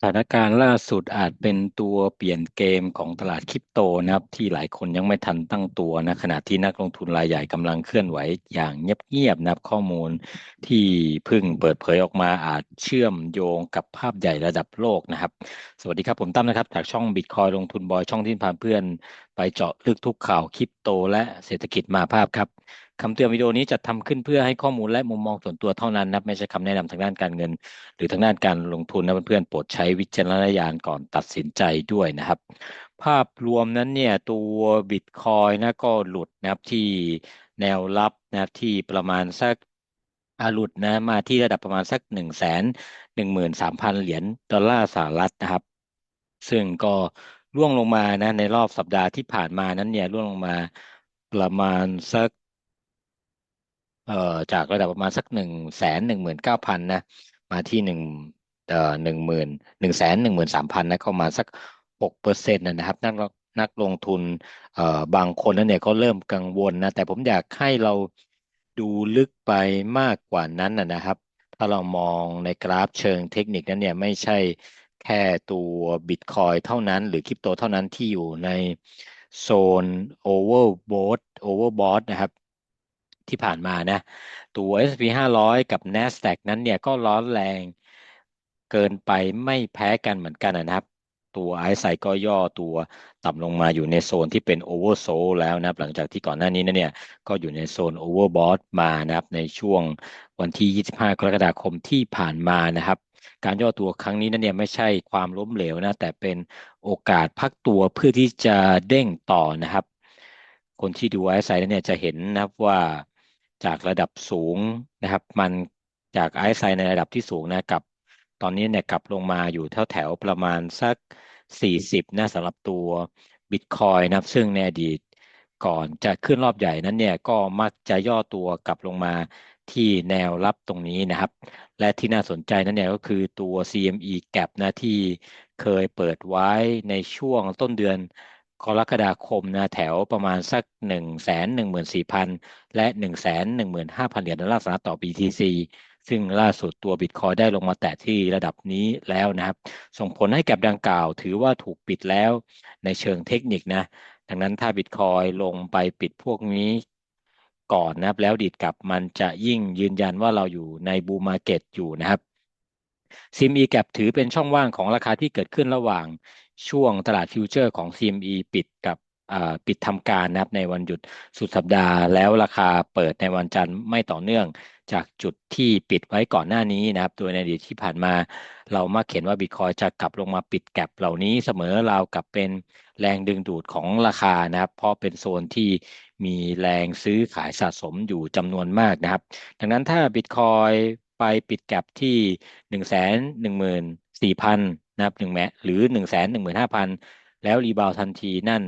สถานการณ์ล่าสุดอาจเป็นตัวเปลี่ยนเกมของตลาดคริปโตนะครับ ที่หลายคนยังไม่ทันตั้งตัวนะขณะที่นักลงทุนรายใหญ่กำลังเคลื่อนไหวอย่างเงียบๆนะครับข้อมูลที่เพิ่งเปิดเผยออกมาอาจเชื่อมโยงกับภาพใหญ่ระดับโลกนะครับ สวัสดีครับผมตั้มนะครับ จากช่องบิตคอยลงทุนบอยช่องที่พาเพื่อน ไปเจาะลึกทุกข่าวคริปโตและเศรษฐกิจมาภาพครับ คำเตือนวิดีโอนี้จะทำขึ้นเพื่อให้ข้อมูลและมุมมองส่วนตัวเท่านั้นนะไม่ใช่คำแนะนำทางด้านการเงิน หรือทางด้านการลงทุนนะเพื่อนๆโปรดใช้วิจารณญาณก่อนตัดสินใจด้วยนะครับ ภาพรวมนั้นเนี่ยตัวบิตคอยนะก็หลุดนะครับที่แนวรับนะครับที่ประมาณสักอาหลุดนะมาที่ระดับประมาณสักหนึ่งแสนหนึ่งหมื่นสามพันเหรียญดอลลาร์สหรัฐนะครับ ซึ่งก็ร่วงลงมานะในรอบสัปดาห์ที่ผ่านมานั้นเนี่ยร่วงลงมาประมาณสัก เอ่อจากระดับประมาณสักหนึ่งแสนหนึ่งหมื่นเก้าพันนะมาที่หนึ่งเอ่อหนึ่งหมื่นหนึ่งแสนหนึ่งหมื่นสามพันนะเข้ามาสักหกเปอร์เซ็นต์นะครับนักนักลงทุนเอ่อบางคนนั้นเนี่ยก็เริ่มกังวลนะแต่ผมอยากให้เราดูลึกไปมากกว่านั้นนะครับ ถ้าเรามองในกราฟเชิงเทคนิคนั้นเนี่ยไม่ใช่แค่ตัวบิตคอยเท่านั้น หรือคริปโตเท่านั้นที่อยู่ในโซนโอเวอร์โบทโอเวอร์บอทนะครับ ที่ผ่านมานะ ตัว S&P 500 กับ NASDAQ นั้นเนี่ยก็ร้อนแรงเกินไปไม่แพ้กันเหมือนกันนะครับ ตัวไอซ์ไซก็ย่อตัวต่ำลงมาอยู่ในโซนที่เป็นโอเวอร์โซลแล้วนะครับ หลังจากที่ก่อนหน้านี้นะเนี่ยก็อยู่ในโซนโอเวอร์บอทมานะครับ ในช่วงวันที่ 25 กรกฎาคมที่ผ่านมานะครับการย่อตัวครั้งนี้นั่นเนี่ยไม่ใช่ความล้มเหลวนะ แต่เป็นโอกาสพักตัวเพื่อที่จะเด้งต่อนะครับ คนที่ดูไอซ์ไซเนี่ยจะเห็นนะครับว่า จากระดับสูงนะครับ มันจากไอซ์ไซในระดับที่สูงนะกับ ตอนนี้เนี่ยกลับลงมาอยู่แถวแถวประมาณสัก 40 นะสำหรับตัวบิตคอยนะครับ ซึ่งในอดีตก่อนจะขึ้นรอบใหญ่นั้นเนี่ยก็มักจะย่อตัวกลับลงมาที่แนวรับตรงนี้นะครับ และที่น่าสนใจนั้นเนี่ยก็คือตัว CME Gap นะที่เคยเปิดไว้ในช่วงต้นเดือน กรกฎาคมนะแถวประมาณสักหนึ่งแสนหนึ่งหมื่นสี่พันและหนึ่งแสนหนึ่งหมื่นห้าพันเหรียญดอลลาร์สหรัฐต่อ BTC ซึ่งล่าสุดตัวบิตคอยได้ลงมาแตะที่ระดับนี้แล้วนะครับ ส่งผลให้แก็บดังกล่าวถือว่าถูกปิดแล้วในเชิงเทคนิคนะ ดังนั้นถ้าบิตคอยลงไปปิดพวกนี้ก่อนนะครับ แล้วดีดกลับมันจะยิ่งยืนยันว่าเราอยู่ในบูมมาเก็ตอยู่นะครับซิมอีแกถือเป็นช่องว่างของราคาที่เกิดขึ้นระหว่าง ช่วงตลาดฟิวเจอร์ของ CME ปิดกับปิดทำการนะครับในวันหยุดสุดสัปดาห์ แล้วราคาเปิดในวันจันทร์ไม่ต่อเนื่องจากจุดที่ปิดไว้ก่อนหน้านี้นะครับ โดยในอดีตที่ผ่านมา เรามักเห็นว่าบิตคอยจะกลับลงมาปิดแก็บเหล่านี้เสมอราวกับเป็นแรงดึงดูดของราคานะครับ เพราะเป็นโซนที่มีแรงซื้อขายสะสมอยู่จำนวนมากนะครับ ดังนั้นถ้าบิตคอยไปปิดแก็บที่หนึ่งแสนห นึ่งหมื่นสี่พันนะครับหนึ่งแมหรือหนึ่งแสนหนึ่งหมื่นห้าพันแล้วรีบาวทันทีนั่น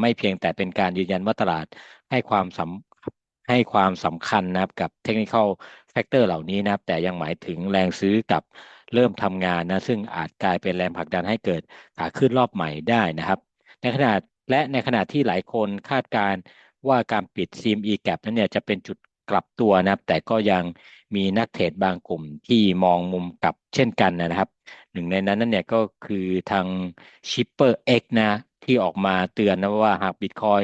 ไม่เพียงแต่เป็นการยืนยันว่าตลาดให้ความสำให้ความสำคัญนะครับกับเทคนิคอลแฟกเตอร์เหล่านี้นะครับ แต่ยังหมายถึงแรงซื้อกับเริ่มทำงานนะ ซึ่งอาจกลายเป็นแรงผลักดันให้เกิดขาขึ้นรอบใหม่ได้นะครับ ในขณะและในขณะที่หลายคนคาดการว่าการปิด CME Gap นั้นเนี่ยจะเป็นจุดกลับตัวนะครับ แต่ก็ยังมีนักเทรดบางกลุ่มที่มองมุมกลับเช่นกันนะครับ นึ่งในนั้นนั่นเนี่ยก็คือทาง Shipper X นะที่ออกมาเตือนนะว่าหากบิตคอย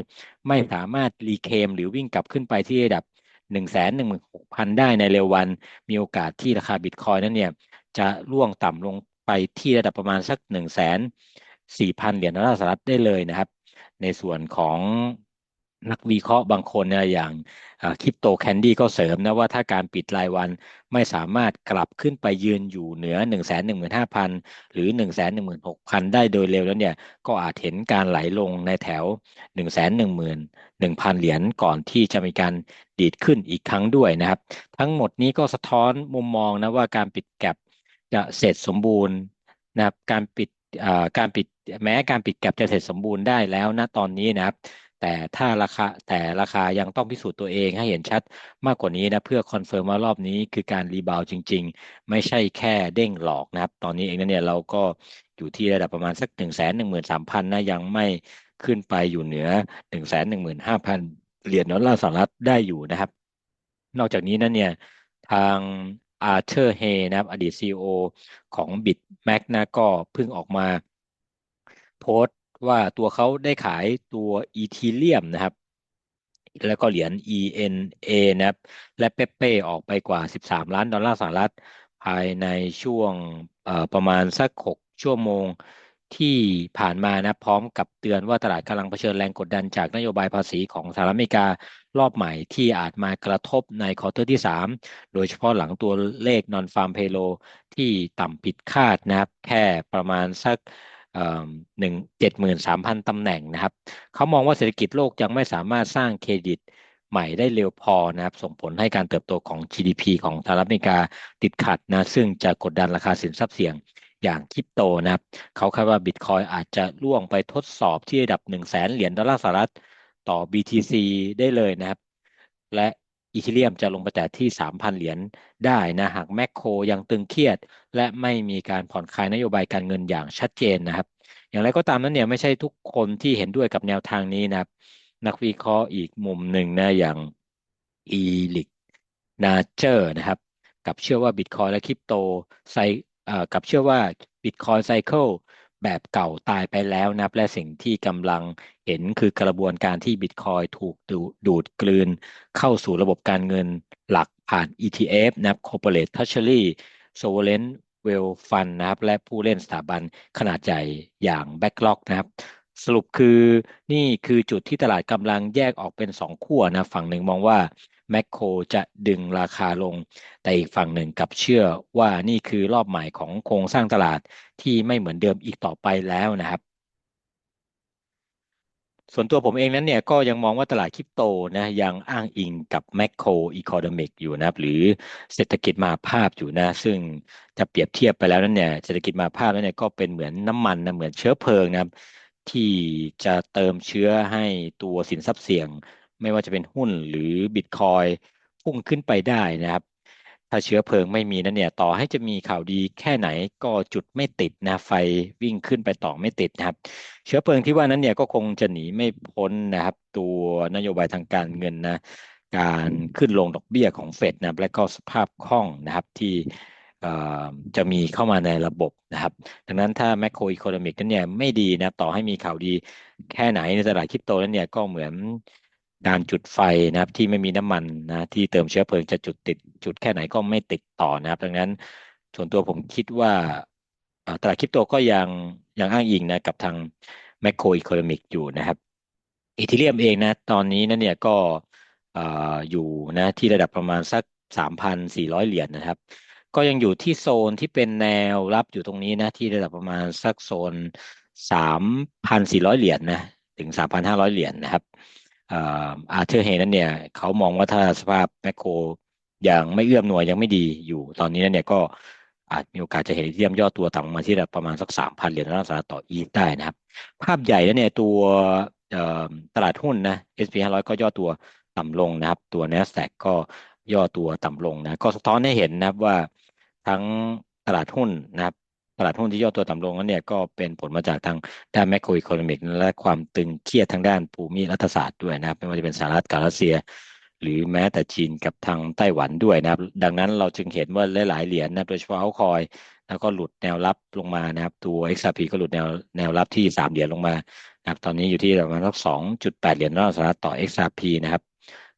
ไม่สามารถรีเคมหรือวิ่งกลับขึ้นไปที่ระดับหนึ่งแสนหนึ่งหมื่นหกพันได้ในเร็ววัน มีโอกาสที่ราคาบิตคอยนั้นเนี่ยจะร่วงต่ำลงไปที่ระดับประมาณสักหนึ่งแสนสี่พันเหรียญดอลลาร์สหรัฐได้เลยนะครับ ในส่วนของ นักวิเคราะห์บางคนเนี่ยอย่างคริปโตแคนดี้ก็เสริมนะว่าถ้าการปิดรายวันไม่สามารถกลับขึ้นไปยืนอยู่เหนือ 1 1 5 0 0 0 หรือ 1 1 6 0 0 0 ได้โดยเร็วแล้วเนี่ยก็อาจเห็นการไหลลงในแถว 1 1 1 0 0 0 เหรียญก่อนที่จะมีการดีดขึ้นอีกครั้งด้วยนะครับ ทั้งหมดนี้ก็สะท้อนมุมมองนะว่าการปิดแกลบจะเสร็จสมบูรณ์นะครับการปิดการปิดแม้การปิดแกลบจะเสร็จสมบูรณ์ได้แล้วนะตอนนี้นะครับ แต่ถ้าราคาแต่ราคายังต้องพิสูจน์ตัวเองให้เห็นชัดมากกว่านี้นะเพื่อคอนเฟิร์มว่ารอบนี้คือการรีบาวจริง ๆ ไม่ใช่แค่เด้งหลอกนะครับ ตอนนี้เองเนี่ยเราก็อยู่ที่ระดับประมาณสักหนึ่งแสนหนึ่งหมื่นสามพันนะยังไม่ขึ้นไปอยู่เหนือหนึ่งแสนหนึ่งหมื่นห้าพันเหรียญดอลลาร์สหรัฐได้อยู่นะครับ นอกจากนี้นะเนี่ยทางอาร์เธอร์เฮนะครับ อดีต CEO ของ BitMax นะก็เพิ่งออกมาโพสต์ ว่าตัวเขาได้ขายตัวอีทีเรียมนะครับ แล้วก็เหรียญ ENA นะครับ และเปเป้ออกไปกว่า 13 ล้านดอลลาร์สหรัฐ ภายในช่วงประมาณสัก 6 ชั่วโมงที่ผ่านมานะพร้อมกับเตือนว่าตลาดกำลังเผชิญแรงกดดันจากนโยบายภาษีของสหรัฐอเมริการอบใหม่ที่อาจมากระทบในควอเตอร์ที่ 3 โดยเฉพาะหลังตัวเลข non farm payroll ที่ต่ำผิดคาดนะครับ แค่ประมาณสัก หนึ่งเจ็ดหมื่นสามพันตำแหน่งนะครับเขามองว่าเศรษฐกิจโลกยังไม่สามารถสร้างเครดิตใหม่ได้เร็วพอนะครับ ส่งผลให้การเติบโตของ GDP ของสหรัฐอเมริกาติดขัดนะซึ่งจะกดดันราคาสินทรัพย์เสี่ยงอย่างคริปโตนะครับเขาคาดว่าบิตคอยอาจจะล่วงไปทดสอบที่ระดับ1 0 0 0 0แสนเหรียญดอลลาร์สหรัฐต่อ BTC ได้เลยนะครับ และ อีเทเรียมจะลงไปแต่ที่ 3,000 เหรียญได้นะหากแมคโครยังตึงเครียด และไม่มีการผ่อนคลายนโยบายการเงินอย่างชัดเจนนะครับ อย่างไรก็ตามนั้นเนี่ยไม่ใช่ทุกคนที่เห็นด้วยกับแนวทางนี้นะครับ นักวิเคราะห์อีกมุมหนึ่งนะอย่างอีลิกนาเจอร์นะครับ กับเชื่อว่าบิตคอยและคริปโตไซกับเชื่อว่าบิตคอยไซเคิล แบบเก่าตายไปแล้วนะและสิ่งที่กำลังเห็นคือกระบวนการที่บิตคอยถูกดูดกลืน เข้าสู่ระบบการเงินหลักผ่าน ETF นะครับ Corporate Treasury Sovereign Wealth Fund นะครับ และผู้เล่นสถาบันขนาดใหญ่อย่าง Backlog นะครับสรุปคือนี่คือจุดที่ตลาดกำลังแยกออกเป็นสองขั้วนะฝั่งหนึ่งมองว่า แมคโครจะดึงราคาลง แต่อีกฝั่งหนึ่งกับเชื่อว่านี่คือรอบใหม่ของโครงสร้างตลาดที่ไม่เหมือนเดิมอีกต่อไปแล้วนะครับ ส่วนตัวผมเองนั้นเนี่ยก็ยังมองว่าตลาดคริปโตนะยังอ้างอิงกับแมคโครอีโคโนมิกอยู่นะครับ หรือเศรษฐกิจมาภาพอยู่นะ ซึ่งจะเปรียบเทียบไปแล้วนั้นเนี่ยเศรษฐกิจมาภาพนั้นเนี่ยก็เป็นเหมือนน้ำมันนะเหมือนเชื้อเพลิงนะครับที่จะเติมเชื้อให้ตัวสินทรัพย์เสี่ยง ไม่ว่าจะเป็นหุ้นหรือบิตคอยพุ่งขึ้นไปได้นะครับ ถ้าเชื้อเพลิงไม่มีนั่นเนี่ย ต่อให้จะมีข่าวดีแค่ไหนก็จุดไม่ติดนะไฟวิ่งขึ้นไปต่อไม่ติดนะครับ เชื้อเพลิงที่ว่านั้นเนี่ยก็คงจะหนีไม่พ้นนะครับ ตัวนโยบายทางการเงินนะการขึ้นลงดอกเบี้ยของเฟดนะและก็สภาพคล่องนะครับที่จะมีเข้ามาในระบบนะครับ ดังนั้นถ้าแมคโครอีโคโนมิกนั้นเนี่ยไม่ดีนะต่อให้มีข่าวดีแค่ไหนในตลาดคริปโตนั้นเนี่ยก็เหมือน การจุดไฟนะครับที่ไม่มีน้ำมันนะที่เติมเชื้อเพลิงจะจุดติดจุดแค่ไหนก็ไม่ติดต่อนะครับ ดังนั้นส่วนตัวผมคิดว่าตลาดคริปโตก็ยังยังอ้างอิงนะกับทางแมคโครอีโคโนมิกอยู่นะครับอีทีเรียมเองนะตอนนี้นั่นเนี่ยก็อยู่นะที่ระดับประมาณสักสามพันสี่ร้อยเหรียญนนะครับ ก็ยังอยู่ที่โซนที่เป็นแนวรับอยู่ตรงนี้นะที่ระดับประมาณสักโซนสามพันสี่ร้อยเหรียญนนะถึงสามพันห้าร้อยเหรียญนนะครับ อาร์เธอร์เฮนั้นเนี่ยเขามองว่าถ้าสภาพแมคโครยังไม่เอื้อมหน่วยยังไม่ดีอยู่ตอนนี้นั่นเนี่ยก็อาจมีโอกาสจะเห็นเทียมย่อตัวต่ำมาที่ประมาณสักสามพันเหรียญดอลลาร์สหรัฐต่ออีได้นะครับ ภาพใหญ่แล้วเนี่ยตัวตลาดหุ้นนะ S&P 500 ก็ย่อตัวต่ำลงนะครับ ตัว NASDAQ ก็ย่อตัวต่ำลงนะ ก็สะท้อนให้เห็นนะครับว่าทั้งตลาดหุ้นนะครับ ตลาดหุ้นที่ย่อตัวต่ำลงนั้นเนี่ยก็เป็นผลมาจากทางด้านแมคโครอิคโนมิกและความตึงเครียดทางด้านภูมิรัฐศาสตร์ด้วยนะครับไม่ว่าจะเป็นสหรัฐกับรัสเซีย หรือแม้แต่จีนกับทางไต้หวันด้วยนะครับ ดังนั้นเราจึงเห็นว่าหลายๆเหรียญนะโดยเฉพาะเขาคอย แล้วก็หลุดแนวรับลงมานะครับตัว XRP ก็หลุดแนวแนวรับที่3เหรียญลงมานะครับตอนนี้อยู่ที่ประมาณสัก2.8 เหรียญดอลลาร์สหรัฐต่อ XRP นะครับ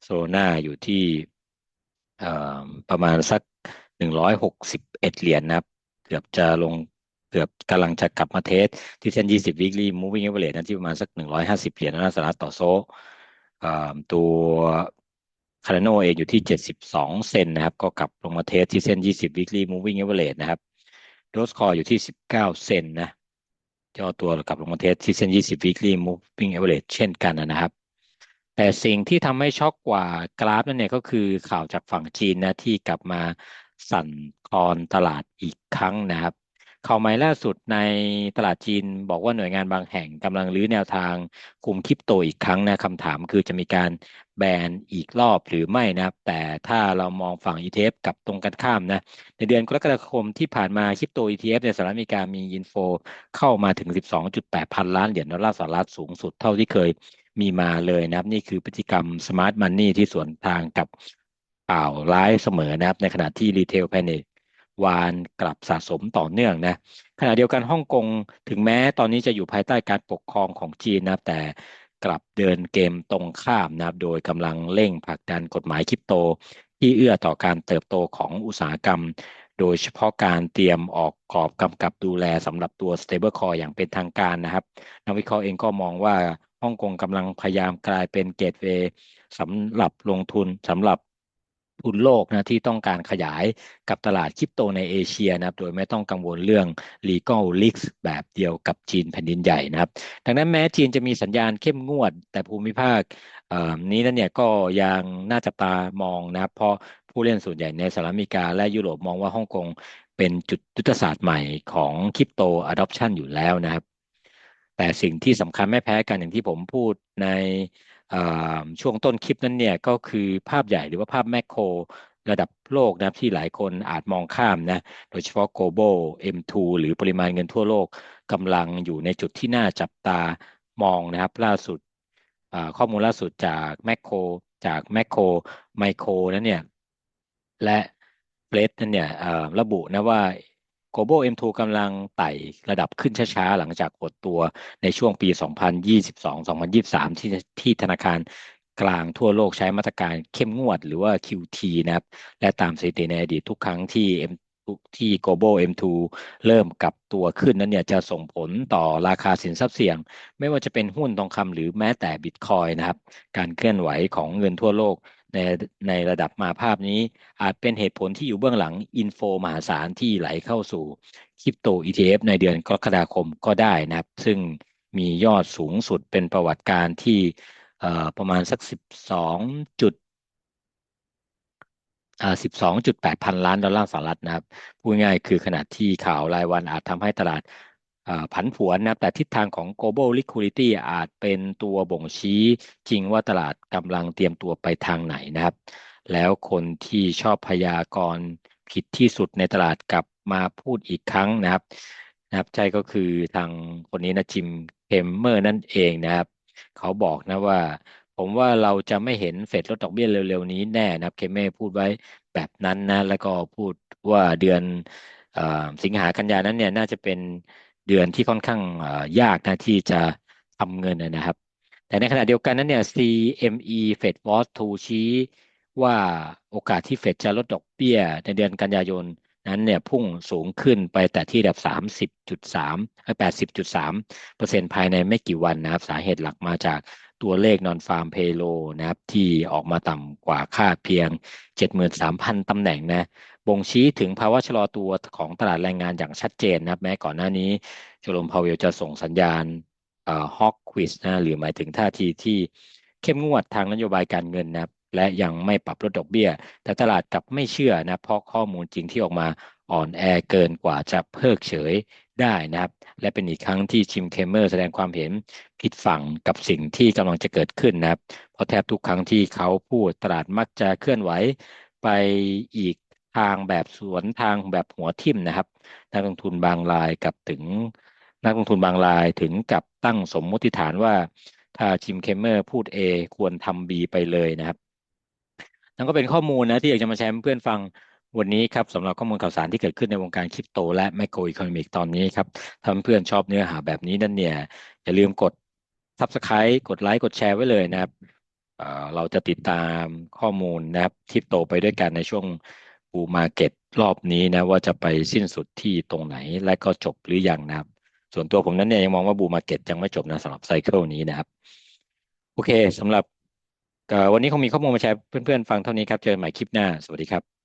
โซน่าอยู่ที่ประมาณสัก 161 เหรียญนะครับ เกือบจะลงเกือบกำลังจะกลับมาเทสที่เส้น 20 weekly moving average นั้นที่ประมาณสัก 150 เหรียญดอลลาร์สหรัฐต่อโซตัวคาร์โนเองอยู่ที่ 72 เซนนะครับ ก็กลับลงมาเทสที่เส้น 20 weekly moving average นะครับโดสคออยู่ที่ 19 เซนนะย่อตัวกลับลงมาเทสที่เส้น 20 weekly moving average เช่นกันนะครับ แต่สิ่งที่ทำให้ช็อกกว่ากราฟนั่นเนี่ยก็คือข่าวจากฝั่งจีนนะที่กลับมา สั่นคลอนตลาดอีกครั้งนะครับข่าวใหม่ล่าสุดในตลาดจีนบอกว่าหน่วยงานบางแห่งกำลังรื้อแนวทางคุมคริปโตอีกครั้งนะคำถามคือจะมีการแบนอีกรอบหรือไม่นะครับ แต่ถ้าเรามองฝั่ง ETF กับตรงกันข้ามนะ ในเดือนกรกฎาคมที่ผ่านมาคริปโต ETF ในสหรัฐอเมริกามีอินโฟเข้ามาถึง 12.8 พันล้านเหรียญดอลลาร์สหรัฐสูงสุดเท่าที่เคยมีมาเลยนะครับ นี่คือพฤติกรรมสมาร์ทมันนี่ที่สวนทางกับ ข่าวร้ายเสมอนะครับ ในขณะที่รีเทลแพนิควานกลับสะสมต่อเนื่องนะขณะเดียวกันฮ่องกงถึงแม้ตอนนี้จะอยู่ภายใต้การปกครองของจีนนะแต่กลับเดินเกมตรงข้ามนะครับ โดยกำลังเร่งผลักดันกฎหมายคริปโต ที่เอื้อต่อการเติบโตของอุตสาหกรรม โดยเฉพาะการเตรียมออกกรอบกำกับดูแลสำหรับตัว stablecoin อย่างเป็นทางการนะครับนักวิเคราะห์เองก็มองว่าฮ่องกงกำลังพยายามกลายเป็นเกตเวย์สำหรับลงทุนสำหรับ ทุนโลกนะที่ต้องการขยายกับตลาดคริปโตในเอเชียนะครับโดยไม่ต้องกังวลเรื่อง legal risks แบบเดียวกับจีนแผ่นดินใหญ่นะครับ ดังนั้นแม้จีนจะมีสัญญาณเข้มงวด แต่ภูมิภาคนี้นั้นเนี่ยก็ยังน่าจับตามองนะครับ เพราะผู้เล่นส่วนใหญ่ในสหรัฐอเมริกาและยุโรปมองว่าฮ่องกงเป็นจุดยุทธศาสตร์ใหม่ของคริปโต adoption อยู่แล้วนะครับ แต่สิ่งที่สำคัญไม่แพ้กันอย่างที่ผมพูดใน ช่วงต้นคลิปนั้นเนี่ยก็คือภาพใหญ่หรือว่าภาพแมกโครระดับโลกนะที่หลายคนอาจมองข้ามนะโดยเฉพาะ global M2 หรือปริมาณเงินทั่วโลกกำลังอยู่ในจุดที่น่าจับตามองนะครับ ล่าสุดข้อมูลล่าสุดจากแมคโครจากแมคโครไมโครนั้นเนี่ยและเฟลสนั้นเนี่ยระบุนะว่า global M2 กำลังไต่ระดับขึ้นช้าๆ หลังจากกดตัวในช่วงปี 2022-2023 ที่ที่ธนาคารกลางทั่วโลกใช้มาตรการเข้มงวดหรือว่า QT นะครับ และตามสถิติในอดีตทุกครั้งที่ M ที่ global M2 เริ่มกลับตัวขึ้นนั้นเนี่ยจะส่งผลต่อราคาสินทรัพย์เสี่ยง ไม่ว่าจะเป็นหุ้นทองคำหรือแม้แต่บิตคอยนะครับ การเคลื่อนไหวของเงินทั่วโลก ในในระดับมาภาพนี้ อาจเป็นเหตุผลที่อยู่เบื้องหลังอินโฟมหาศาลที่ไหลเข้าสู่คริปโต ETF ในเดือนกรกฎาคมก็ได้นะครับ ซึ่งมียอดสูงสุดเป็นประวัติการที่ประมาณสัก 12จุด12.8 พันล้านดอลลาร์สหรัฐนะครับ พูดง่ายคือขนาดที่ข่าวรายวันอาจทำให้ตลาด ผันผวนนะแต่ทิศทางของ global liquidity อาจเป็นตัวบ่งชี้จริงว่าตลาดกำลังเตรียมตัวไปทางไหนนะครับ แล้วคนที่ชอบพยากรณ์ผิดที่สุดในตลาดกลับมาพูดอีกครั้งนะครับนะครับใช่ก็คือทางคนนี้นะจิมเคมเมอร์นั่นเองนะครับ เขาบอกนะว่า ผมว่าเราจะไม่เห็นเฟดลดดอกเบี้ยเร็วๆนี้แน่นะครับเคเม่พูดไว้แบบนั้นนะแล้วก็พูดว่าเดือนสิงหากันยานั้นเนี่ยน่าจะเป็น เดือนที่ค่อนข้างยากนะที่จะทำเงินนะครับ แต่ในขณะเดียวกันนั้นเนี่ย CME Fed Watch 2ชี้ว่าโอกาสที่เฟดจะลดดอกเบี้ย ในเดือนกันยายนนั้นเนี่ยพุ่งสูงขึ้นไปแต่ที่ระดับ 30.3 80.3เปอร์เซ็นต์ภายในไม่กี่วันนะครับ สาเหตุหลักมาจากตัวเลขนอนฟาร์มเพโลนะครับ ที่ออกมาต่ำกว่าคาดเพียง 73,000 ตำแหน่งนะ บ่งชี้ถึงภาวะชะลอตัวของตลาดแรงงานอย่างชัดเจนนะครับ แม้ก่อนหน้านี้โจลมพาวเวลจะส่งสัญญาณฮอกควิสนะหรือหมายถึงท่าทีที่เข้มงวดทางนโยบายการเงินนะและยังไม่ปรับลดดอกเบี้ย แต่ตลาดกลับไม่เชื่อนะเพราะข้อมูลจริงที่ออกมาอ่อนแอเกินกว่าจะเพิกเฉยได้นะครับ และเป็นอีกครั้งที่ชิมเคมเมอร์แสดงความเห็นผิดฝั่งกับสิ่งที่กำลังจะเกิดขึ้นนะครับ เพราะแทบทุกครั้งที่เขาพูดตลาดมักจะเคลื่อนไหวไปอีก ทางแบบสวนทางแบบหัวทิ่มนะครับ นักลงทุนบางรายกับถึง นักลงทุนบางรายถึงกับตั้งสมมติฐานว่า ถ้าจิมเคมเมอร์พูด A ควรทำ B ไปเลยนะครับนั่นก็เป็นข้อมูลนะที่อยากจะมาแชร์เพื่อนฟังวันนี้ครับสำหรับข้อมูลข่าวสารที่เกิดขึ้นในวงการคริปโตและแมโครอีโคโนมิกตอนนี้ครับถ้าเพื่อนชอบเนื้อหาแบบนี้นั่นเนี่ย อย่าลืมกด Subscribe กดไลค์กดแชร์ไว้เลยนะครับเราจะติดตามข้อมูลนะครับคริปโตไปด้วยกันในช่วง บูมาเก็ตรอบนี้นะว่าจะไปสิ้นสุดที่ตรงไหนและก็จบหรือยังนะครับ ส่วนตัวผมนั้นเนี่ยยังมองว่าบูมาเก็ตยังไม่จบนะสำหรับไซเคิลนี้นะครับ โอเคสำหรับวันนี้คงมีข้อมูลมาแชร์เพื่อนๆฟังเท่านี้ครับ เจอกันใหม่คลิปหน้า สวัสดีครับ